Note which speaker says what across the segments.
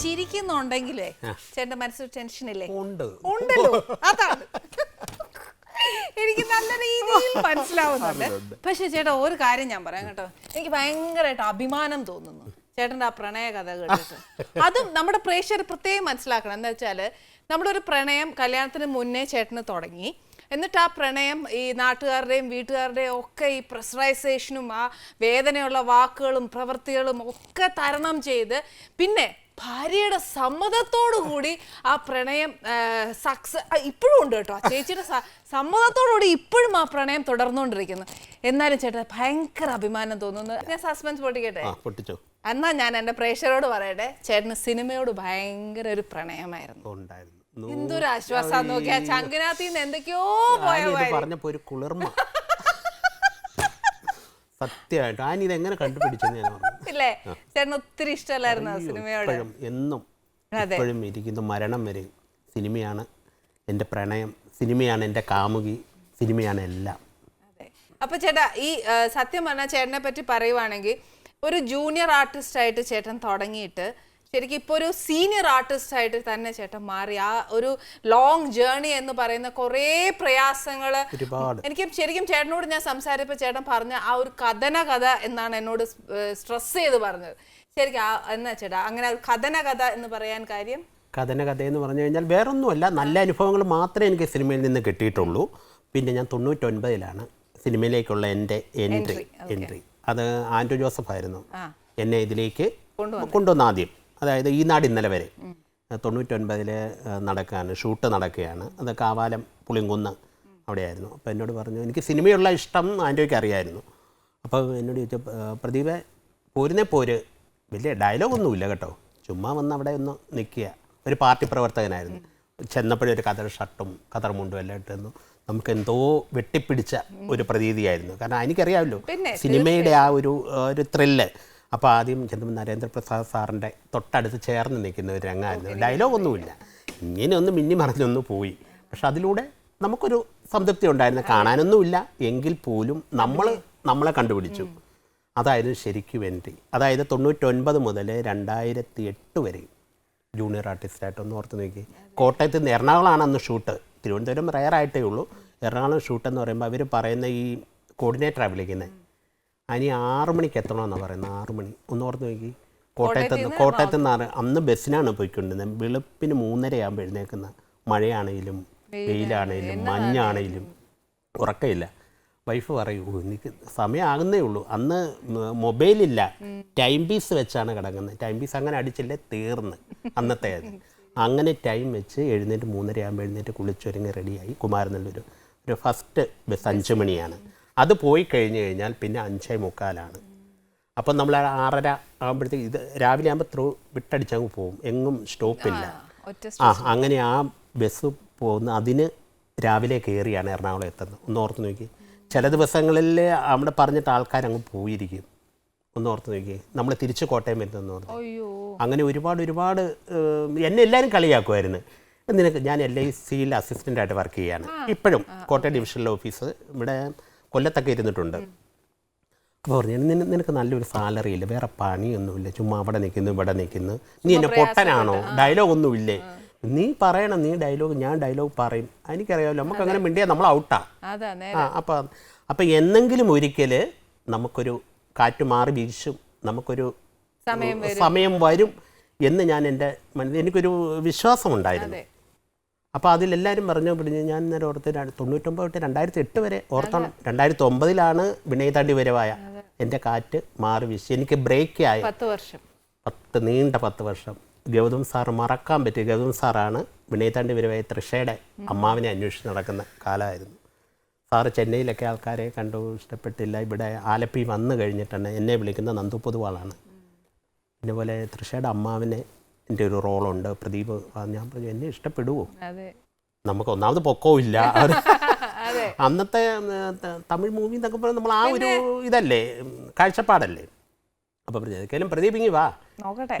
Speaker 1: ചിരിക്കുന്നുണ്ടെങ്കിലേ ചേട്ടന്റെ മനസ്സിൽ ടെൻഷൻ ഇല്ലേ
Speaker 2: ഉണ്ട്.
Speaker 1: ഉണ്ടല്ലോ. അതാണ്. എനിക്ക് നല്ല രീതിയിൽ മനസ്സിലാവുന്നുണ്ട്. പക്ഷെ ചേട്ടാ ഒരു കാര്യം ഞാൻ പറയാം കേട്ടോ. എനിക്ക് ഭയങ്കരമായിട്ട് അഭിമാനം തോന്നുന്നു ചേട്ടന്റെ ആ പ്രണയ കഥ കേട്ടിട്ട്. അതും നമ്മുടെ പ്രേക്ഷകർ പ്രത്യേകം മനസ്സിലാക്കണം. എന്താ വെച്ചാൽ ഒരു പ്രണയം കല്യാണത്തിന് മുന്നേ ചേട്ടന് തുടങ്ങി. എന്നിട്ട് ആ പ്രണയം ഈ നാട്ടുകാരുടെയും വീട്ടുകാരുടെയും ഒക്കെ ഈ പ്രഷറൈസേഷനും ആ വേദനയുള്ള വാക്കുകളും പ്രവൃത്തികളും ഒക്കെ തരണം ചെയ്ത് പിന്നെ ഭാര്യയുടെ സമ്മതത്തോടു കൂടി ആ പ്രണയം സക്സസ് ഇപ്പോഴും ഉണ്ട് കേട്ടോ. ചേച്ചിയുടെ സമ്മതത്തോടുകൂടി ഇപ്പോഴും ആ പ്രണയം തുടർന്നുകൊണ്ടിരിക്കുന്നു. എന്നാലും ചേട്ടാ ഭയങ്കര അഭിമാനം തോന്നുന്നു. ഞാൻ സസ്പെൻസ് പൊട്ടിക്കട്ടെ?
Speaker 2: പൊട്ടിച്ചോ.
Speaker 1: എന്നാ ഞാൻ എന്റെ പ്രേക്ഷകരോട് പറയട്ടെ. ചേട്ടന് സിനിമയോട് ഭയങ്കര ഒരു പ്രണയമായിരുന്നു.
Speaker 2: ഉണ്ടായിരുന്നു.
Speaker 1: എന്തൊരു ആശ്വാസം. നോക്കിയാ ചങ്കിനകത്ത് നിന്ന് എന്തൊക്കെയോ
Speaker 2: പറഞ്ഞപ്പോ ഒരു കുളിർമ. സത്യമായിട്ട്. ആനി എങ്ങനെ കണ്ടുപിടിച്ചെന്ന് ഞാൻ പറഞ്ഞു
Speaker 1: ഇല്ലേ ചേട്ടന് ഒത്തിരി ഇഷ്ടമല്ലായിരുന്നു സിനിമയോട്.
Speaker 2: എന്നും എപ്പോഴും ഇരിക്കുന്ന. മരണം വരെ സിനിമയാണ് എന്റെ പ്രണയം സിനിമയാണ് എന്റെ കാമുകി സിനിമയാണ് എല്ലാം.
Speaker 1: അപ്പൊ ചേട്ടാ ഈ സത്യം പറഞ്ഞാൽ ചേട്ടനെ പറ്റി പറയുവാണെങ്കിൽ ഒരു ജൂനിയർ ആർട്ടിസ്റ്റ് ആയിട്ട് ചേട്ടൻ തുടങ്ങിയിട്ട് ശരിക്കും ഇപ്പോൾ ഒരു സീനിയർ ആർട്ടിസ്റ്റ് ആയിട്ട് തന്നെ ചേട്ടൻ മാറി. ആ ഒരു ലോങ് ജേർണി എന്ന് പറയുന്ന കുറേ പ്രയാസങ്ങൾ എനിക്ക് ശരിക്കും ചേട്ടനോട് ഞാൻ സംസാരിച്ചപ്പോൾ ചേട്ടൻ പറഞ്ഞ ആ ഒരു കഥന കഥ എന്നാണ് എന്നോട് സ്ട്രെസ് ചെയ്ത് പറഞ്ഞത്. ശരിക്കും ആ എന്നാ ചേട്ടാ അങ്ങനെ ഒരു കഥന കഥ എന്ന് പറയാൻ കാര്യം?
Speaker 2: കഥന കഥ എന്ന് പറഞ്ഞു കഴിഞ്ഞാൽ വേറൊന്നുമല്ല നല്ല അനുഭവങ്ങൾ മാത്രമേ എനിക്ക് സിനിമയിൽ നിന്ന് കിട്ടിയിട്ടുള്ളൂ. പിന്നെ ഞാൻ തൊണ്ണൂറ്റൊൻപതിലാണ് സിനിമയിലേക്കുള്ള എന്റെ എൻട്രി എൻട്രി അത് ആന്റോ ജോസഫ് ആയിരുന്നു. എന്നെ ഇതിലേക്ക് കൊണ്ടുവന്ന ആദ്യം. അതായത് ഈ നാട് ഇന്നലെ വരെ തൊണ്ണൂറ്റൊൻപതിൽ നടക്കുകയാണ് ഷൂട്ട് നടക്കുകയാണ്. അത് കാവാലം പുളിങ്കുന്ന് അവിടെയായിരുന്നു. അപ്പോൾ എന്നോട് പറഞ്ഞു എനിക്ക് സിനിമയുള്ള ഇഷ്ടം ആന്റോയ്ക്ക് അറിയായിരുന്നു. അപ്പോൾ എന്നോട് ചോദിച്ചു പ്രദീപ പോരുന്നേ പോര്. വലിയ ഡയലോഗൊന്നുമില്ല കേട്ടോ. ചുമ്മാ വന്ന് അവിടെ ഒന്ന് നിൽക്കുക. ഒരു പാർട്ടി പ്രവർത്തകനായിരുന്നു. ചെന്നപ്പോഴേ ഒരു കതർ ഷർട്ടും കതർ മുണ്ടും എല്ലാം ഇട്ടിരുന്നു. നമുക്ക് എന്തോ വെട്ടിപ്പിടിച്ച ഒരു പ്രതീതിയായിരുന്നു. കാരണം എനിക്കറിയാമല്ലോ സിനിമയുടെ ആ ഒരു ഒരു ത്രില്ല് അപ്പോൾ ആദ്യം ചെന്നപ്പോൾ നരേന്ദ്രപ്രസാദ് സാറിന്റെ തൊട്ടടുത്ത് ചേർന്ന് നിൽക്കുന്ന ഒരു രംഗമായിരുന്നു. ഡയലോഗ് ഒന്നുമില്ല. ഇങ്ങനെ ഒന്ന് മിന്നി മറിഞ്ഞൊന്ന് പോയി. പക്ഷെ അതിലൂടെ നമുക്കൊരു സംതൃപ്തി ഉണ്ടായിരുന്നു. കാണാനൊന്നുമില്ല. എങ്കിൽ പോലും നമ്മൾ നമ്മളെ കണ്ടുപിടിച്ചു. അതായിരുന്നു ശരിക്കും എൻട്രി അതായത് തൊണ്ണൂറ്റൊൻപത് മുതൽ രണ്ടായിരത്തി എട്ട് വരെ ജൂനിയർ ആർട്ടിസ്റ്റായിട്ട് ഒന്ന് ഓർത്ത് നോക്കി. കോട്ടയത്ത് നിന്ന് എറണാകുളമാണ് അന്ന് ഷൂട്ട്. തിരുവനന്തപുരം റയർ ആയിട്ടേ ഉള്ളൂ. എറണാകുളം ഷൂട്ട് എന്ന് പറയുമ്പോൾ അവർ പറയുന്ന ഈ കോർഡിനേറ്ററാണ് വിളിക്കുന്നത് അതിന് ആറ് മണിക്ക് എത്തണമെന്നാണ് പറയുന്നത് ആറ് മണി. ഒന്ന് ഓർത്ത് നോക്കി. കോട്ടയത്ത് നിന്ന് കോട്ടയത്ത് നിന്ന് ആറ് അന്ന് ബസ്സിനാണ് പോയിക്കൊണ്ടിരുന്നത് വെളുപ്പിന് മൂന്നരയാകുമ്പോൾ എഴുന്നേക്കുന്ന മഴയാണെങ്കിലും വെയിലാണെങ്കിലും മഞ്ഞാണെങ്കിലും ഉറക്കമില്ല. വൈഫ് പറയൂ "ഓ, എനിക്ക് സമയമാകുന്നേ ഉള്ളൂ. അന്ന് മൊബൈലില്ല. ടൈം പീസ് വെച്ചാണ് കിടക്കുന്നത് ടൈം പീസ് അങ്ങനെ അടിച്ചില്ലേ തീർന്ന്. അന്നത്തെ അങ്ങനെ ടൈം വെച്ച് എഴുന്നേറ്റ് മൂന്നര ആകുമ്പോൾ എഴുന്നേറ്റ് കുളിച്ചൊരുങ്ങി റെഡിയായി. കുമാരനല്ലൂർ ഒരു ഫസ്റ്റ് ബസ് അഞ്ച് മണിയാണ്. അത് പോയി കഴിഞ്ഞ് കഴിഞ്ഞാൽ പിന്നെ അഞ്ചേ മുക്കാലാണ്. അപ്പം നമ്മൾ ആറര ആകുമ്പോഴത്തേക്ക് ഇത് രാവിലെ ആകുമ്പോൾ ത്രൂ വിട്ടടിച്ചങ്ങ് പോകും എങ്ങും സ്റ്റോപ്പില്ല. ആ അങ്ങനെ ആ ബസ് പോകുന്ന അതിന് രാവിലെ കയറിയാണ് എറണാകുളം എത്തുന്നത്. ഒന്ന് ഓർത്ത് നോക്കി. ചില ദിവസങ്ങളിൽ അവിടെ പറഞ്ഞിട്ട് ആൾക്കാർ അങ്ങ് പോയിരിക്കും. ഒന്ന് ഓർത്ത് നോക്കി. നമ്മൾ തിരിച്ച് കോട്ടയം വരുന്നതെന്ന് ഓർത്ത്.
Speaker 1: അയ്യോ.
Speaker 2: അങ്ങനെ ഒരുപാട് ഒരുപാട് എന്നെ എല്ലാവരും കളിയാക്കുമായിരുന്നു നിനക്ക് ഞാൻ എൽ ഐ സിയിൽ അസിസ്റ്റന്റായിട്ട് വർക്ക് ചെയ്യാണ് ഇപ്പോഴും കോട്ടയം ഡിവിഷണൽ ഓഫീസ് ഇവിടെ കൊല്ലത്തൊക്കെ ഇരുന്നിട്ടുണ്ട്. അപ്പോൾ പറഞ്ഞു "നിന- നിനക്ക് നല്ലൊരു സാലറി ഇല്ല വേറെ പണിയൊന്നുമില്ല ചുമ്മാ അവിടെ നിൽക്കുന്നു ഇവിടെ നിൽക്കുന്നു നീ എന്നെ പൊട്ടനാണോ? ഡയലോഗ് ഒന്നുമില്ലേ നീ പറയണം നീ ഡയലോഗ് ഞാൻ ഡയലോഗ് പറയും. എനിക്കറിയാമല്ലോ നമുക്ക് അങ്ങനെ മിണ്ടിയാൽ നമ്മൾ ഔട്ടാ. ആ അപ്പം അപ്പം എന്നെങ്കിലും ഒരിക്കൽ നമുക്കൊരു കാറ്റ് മാറി വീശും നമുക്കൊരു
Speaker 1: സമയം
Speaker 2: വരും. എന്ന് ഞാൻ എന്റെ മനസ്സിൽ എനിക്കൊരു വിശ്വാസമുണ്ടായിരുന്നു. അപ്പോൾ അതിലെല്ലാവരും പറഞ്ഞു പിടിഞ്ഞ് ഞാൻ നേരെ ഓർത്ത് തൊണ്ണൂറ്റൊമ്പത് തൊട്ട് രണ്ടായിരത്തി എട്ട് വരെ ഓർത്തണം. രണ്ടായിരത്തി ഒമ്പതിലാണ് വിനയതാണ്ടി വരവായ. എന്റെ കാറ്റ് മാറി വീശി. എനിക്ക് ബ്രേക്ക് ആയി.
Speaker 1: പത്ത് വർഷം.
Speaker 2: പത്ത് നീണ്ട പത്ത് വർഷം. ഗൗതം സാർ മറക്കാൻ പറ്റിയ ഗൗതം സാറാണ് വിനയതാണ്ടി വരവായ തൃഷയുടെ അമ്മാവിനെ അന്വേഷിച്ച് നടക്കുന്ന കാലമായിരുന്നു. സാറ് ചെന്നൈയിലൊക്കെ ആൾക്കാരെ കണ്ടു ഇഷ്ടപ്പെട്ടില്ല. ഇവിടെ ആലപ്പി വന്നു കഴിഞ്ഞിട്ടാണ് എന്നെ വിളിക്കുന്ന നന്ദു പൊതുവാളാണ്. പിന്നെ പോലെ തൃഷയുടെ അമ്മാവിനെ എന്റെ ഒരു റോളുണ്ട്. പ്രദീപ് ഞാൻ പറഞ്ഞു എന്നെ ഇഷ്ടപ്പെടുവോ? നമുക്ക് ഒന്നാമത് പൊക്കവും ഇല്ല.
Speaker 1: അതെ
Speaker 2: അന്നത്തെ തമിഴ് മൂവി എന്നൊക്കെ പറഞ്ഞാൽ നമ്മൾ ആ ഒരു ഇതല്ലേ കാഴ്ചപ്പാടല്ലേ. അപ്പോൾ പറഞ്ഞു ഏതൊക്കെയാലും പ്രദീപ് ഇങ്ങി വാ.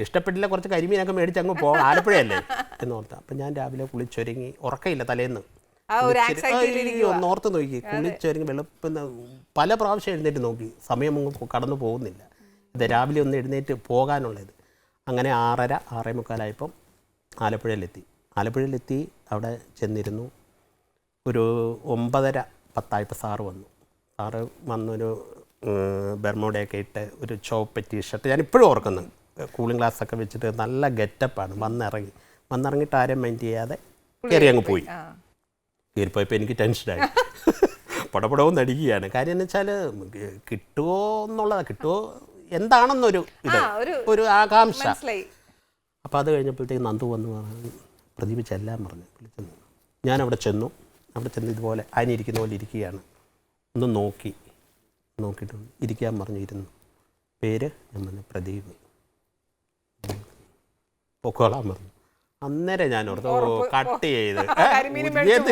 Speaker 2: ഇഷ്ടപ്പെട്ടില്ല കുറച്ച് കരിമീനൊക്കെ മേടിച്ച് അങ്ങ് പോകാം ആലപ്പുഴയല്ലേ? എന്ന് ഓർത്ത. അപ്പം ഞാൻ രാവിലെ കുളിച്ചൊരുങ്ങി ഉറക്കയില്ല തലേന്ന്. ഓർത്ത് നോക്കി. കുളിച്ചൊരുങ്ങി വെളുപ്പിന്ന് പല പ്രാവശ്യം എഴുന്നേറ്റ് നോക്കി. സമയം കടന്നു പോകുന്നില്ല. ഇത് രാവിലെ ഒന്ന് എഴുന്നേറ്റ് പോകാനുള്ളത്. അങ്ങനെ ആറര ആറേ മുക്കാലായപ്പം ആലപ്പുഴയിലെത്തി. ആലപ്പുഴയിലെത്തി അവിടെ ചെന്നിരുന്നു. ഒരു ഒമ്പതര പത്തായപ്പോൾ സാറ് വന്നു. സാറ് വന്നൊരു ബെർമോഡയൊക്കെ ഇട്ട് ഒരു ചോപ്പ് ടീഷർട്ട് ഞാൻ ഇപ്പോഴും ഓർക്കുന്നുണ്ട്. കൂളിംഗ് ഗ്ലാസ് ഒക്കെ വെച്ചിട്ട് നല്ല ഗെറ്റപ്പാണ്. വന്നിറങ്ങി. വന്നിറങ്ങിയിട്ട് ആരെയും മൈൻഡ് ചെയ്യാതെ കയറി അങ്ങ് പോയി. കയറിപ്പോയപ്പോൾ എനിക്ക് ടെൻഷനായി. പടപടവും നടിക്കുകയാണ് കാര്യം എന്ന് വെച്ചാൽ കിട്ടുമോ എന്നുള്ളതാണ് കിട്ടുമോ എന്താണെന്നൊരു ഇത്
Speaker 1: ഒരു
Speaker 2: ആകാംക്ഷ. അപ്പോൾ അത് കഴിഞ്ഞപ്പോഴത്തേക്ക് നന്ദു വന്നു പറഞ്ഞു പ്രദീപ് ചെല്ലാൻ പറഞ്ഞു വിളിച്ചെന്നു ഞാൻ അവിടെ ചെന്നു അവിടെ ചെന്ന് ഇതുപോലെ അതിനിരിക്കുന്ന പോലെ ഇരിക്കുകയാണ്. ഒന്ന് നോക്കി നോക്കിയിട്ട് ഇരിക്കാൻ പറഞ്ഞു ഇരുന്നു പേര് ഞാൻ പറഞ്ഞു പ്രദീപ്. പൊക്കോളാൻ പറഞ്ഞു. അന്നേരം ഞാൻ ഓർത്തു കട്ട് ചെയ്ത്.
Speaker 1: മേടിച്ചു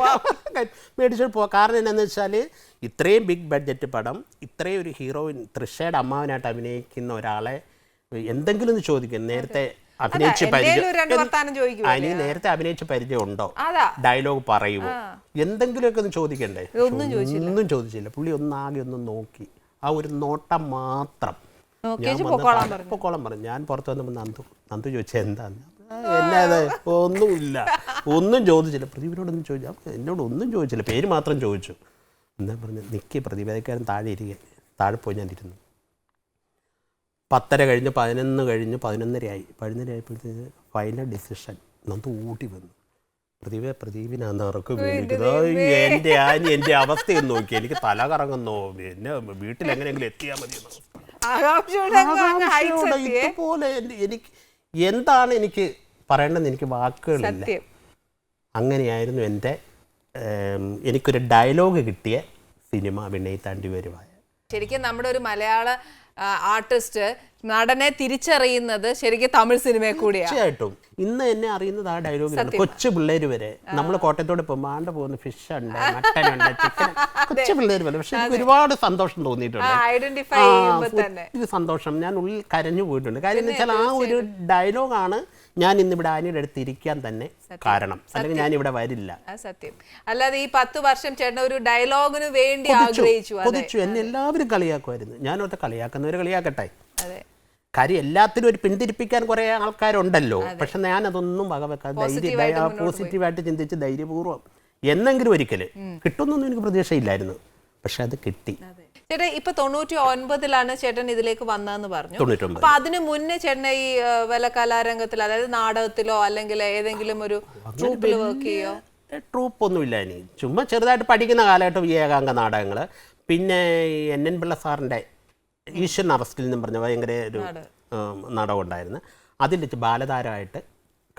Speaker 2: മേടിച്ചിട്ട് പോവാം. കാരണം എന്താണെന്ന് വെച്ചാൽ ഇത്രയും ബിഗ് ബഡ്ജറ്റ് പടം ഇത്രയും ഒരു ഹീറോയിൻ തൃഷയുടെ അമ്മാവനായിട്ട് അഭിനയിക്കുന്ന ഒരാളെ എന്തെങ്കിലും ഒന്ന് ചോദിക്കും. നേരത്തെ അഭിനയിച്ച് പരിചയം നേരത്തെ അഭിനയിച്ച പരിചയം ഉണ്ടോ? ഡയലോഗ് പറയുമോ എന്തെങ്കിലുമൊക്കെ ഒന്ന് ചോദിക്കണ്ടേ?
Speaker 1: ഒന്നും
Speaker 2: ചോദിച്ചില്ല. പുള്ളി ഒന്നാകെ ഒന്ന് നോക്കി. ആ ഒരു നോട്ടം മാത്രം ഞാൻ പറഞ്ഞു. ഞാൻ പുറത്ത് വന്നപ്പോൾ നന്ദു നന്ദു ചോദിച്ചാൽ എന്താന്ന്? എന്നത് ഒന്നുമില്ല. ഒന്നും ചോദിച്ചില്ല. പ്രദീപിനോടൊന്നും ചോദിച്ചു. അപ്പൊ എന്നോട് ഒന്നും ചോദിച്ചില്ല. പേര് മാത്രം ചോദിച്ചു. എന്താ പറഞ്ഞു നിൽക്കി പ്രതിഭയക്കാരൻ താഴെ ഇരിക്കുക താഴെ പോയി ഞാൻ ഇരുന്നു. പത്തര കഴിഞ്ഞ് പതിനൊന്ന് കഴിഞ്ഞ് പതിനൊന്നരയായി. പതിനൊന്നര ആയപ്പോഴത്തേക്ക് ഫൈനൽ ഡിസിഷൻ നന്ദു ഊട്ടി വന്നു. പ്രതിഭ പ്രദീപിനാന്ന് അവർക്ക് വീണിരിക്കുന്നത് എന്റെ ആനി എന്റെ അവസ്ഥയും നോക്കി. എനിക്ക് തല കറങ്ങുന്നു. എന്നെ വീട്ടിൽ എങ്ങനെയെങ്കിലും എത്തിയാൽ മതി എന്ന എനിക്ക് എന്താണ് എനിക്ക് പറയേണ്ടതെന്ന് എനിക്ക് വാക്കുകളില്ല. അങ്ങനെയായിരുന്നു എന്റെ എനിക്കൊരു ഡയലോഗ് കിട്ടിയ സിനിമ താണ്ടി വരുവായ.
Speaker 1: ശരിക്കും നമ്മുടെ ഒരു മലയാള ആർട്ടിസ്റ്റ് നടനെ തിരിച്ചറിയുന്നത് ശരിക്കും തമിഴ് സിനിമയെ കൂടിയാണ്
Speaker 2: തീർച്ചയായിട്ടും. ഇന്ന് എന്നെ അറിയുന്നത് ആ ഡയലോഗിലാണ് കൊച്ചു പിള്ളേര് വരെ. നമ്മൾ കോട്ടയത്തോട് പോകുമ്പോൾ ആണ്ട് പോകുന്ന ഫിഷ് ഉണ്ട് മട്ടൻ ഉണ്ട് ചിക്കൻ കൊച്ചു പിള്ളേര് വരെ. പക്ഷെ എനിക്ക് ഒരുപാട് സന്തോഷം തോന്നിയിട്ടുണ്ട്.
Speaker 1: തന്നെ.
Speaker 2: സന്തോഷം. ഞാൻ ഉള്ളിൽ കരഞ്ഞു പോയിട്ടുണ്ട്. കാര്യം എന്ന് വെച്ചാൽ ആ ഒരു ഡയലോഗാണ് ഞാൻ ഇന്നിവിടെ ആനയുടെ അടുത്ത് ഇരിക്കാൻ തന്നെ കാരണം. അല്ലെങ്കിൽ ഞാൻ ഇവിടെ വരില്ല.
Speaker 1: സത്യം. അല്ലാതെ ഈ പത്ത് വർഷം ചേട്ടൻ ഒരു ഡയലോഗിന് വേണ്ടി ആഗ്രഹിച്ചു.
Speaker 2: കൊതിച്ചു. എന്നെ എല്ലാവരും കളിയാക്കുമായിരുന്നു. ഞാനോട്ട് കളിയാക്കുന്നവർ കളിയാക്കട്ടെ. കാര്യം എല്ലാത്തിനും ഒരു പിന്തിരിപ്പിക്കാൻ കുറെ ആൾക്കാരുണ്ടല്ലോ. പക്ഷെ ഞാൻ അതൊന്നും വകവെക്കാതെ ധൈര്യ പോസിറ്റീവായിട്ട് ചിന്തിച്ച് ധൈര്യപൂർവം. എന്നെങ്കിലും ഒരിക്കൽ കിട്ടുന്നൊന്നും എനിക്ക് പ്രതീക്ഷയില്ലായിരുന്നു. പക്ഷെ അത് കിട്ടി.
Speaker 1: ചേട്ടാ ഇപ്പൊ തൊണ്ണൂറ്റി ഒൻപതിലാണ് ചേട്ടൻ ഇതിലേക്ക് വന്നതെന്ന് പറഞ്ഞു. അപ്പൊ അതിന് മുന്നേ ചേട്ടൻ ഈ വല്ല കലാരംഗത്തിൽ അതായത് നാടകത്തിലോ അല്ലെങ്കിൽ ഏതെങ്കിലും ഒരു ട്രൂപ്പിൽ വർക്ക് ചെയ്യോ?
Speaker 2: ട്രൂപ്പ് ഒന്നുമില്ല ഇനി. ചുമ്മാ ചെറുതായിട്ട് പഠിക്കുന്ന കാലഘട്ടം ഈ ഏകാംഗ നാടകങ്ങൾ പിന്നെ ഈ എൻ എൻ പിള്ള സാറിന്റെ ഈശ്വരൻ അറസ്റ്റിൽ നിന്നും പറഞ്ഞ ഭയങ്കര ഒരു നാടകം. ഉണ്ടായിരുന്നു. വെച്ച് ബാലതാരമായിട്ട്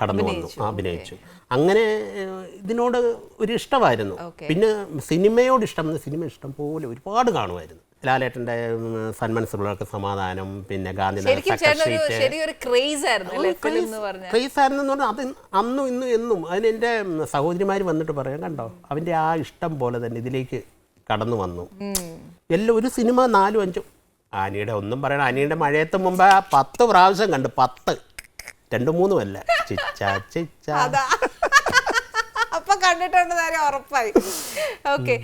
Speaker 2: കടന്നു വന്നു. അഭിനയിച്ചു. അങ്ങനെ ഇതിനോട് ഒരു ഇഷ്ടമായിരുന്നു. പിന്നെ സിനിമയോട് ഇഷ്ടം സിനിമ ഇഷ്ടം പോലെ ഒരുപാട് കാണുമായിരുന്നു. ലാലേട്ടന്റെ സന്മനസ്സുള്ളവർക്ക് സമാധാനം പിന്നെ
Speaker 1: ഗാന്ധി ക്രേസ് ആയിരുന്നു
Speaker 2: അത് അന്നും ഇന്നും എന്നും അതിന് എന്റെ സഹോദരിമാർ വന്നിട്ട് പറയാം കണ്ടോ? അവന്റെ ആ ഇഷ്ടം പോലെ തന്നെ ഇതിലേക്ക് കടന്നു വന്നു. എല്ലാം ഒരു സിനിമ നാലും അഞ്ചും. ആനിയുടെ ഒന്നും പറയണം ആനിയുടെ മഴയത്ത് മുമ്പ് ആ പത്ത് പ്രാവശ്യം കണ്ടു പത്ത്. രണ്ടു മൂന്നും അല്ല. ചിച്ച ചിച്ച.
Speaker 1: അപ്പൊ കണ്ടിട്ടുണ്ടെന്ന് ഉറപ്പായി. ഓക്കെ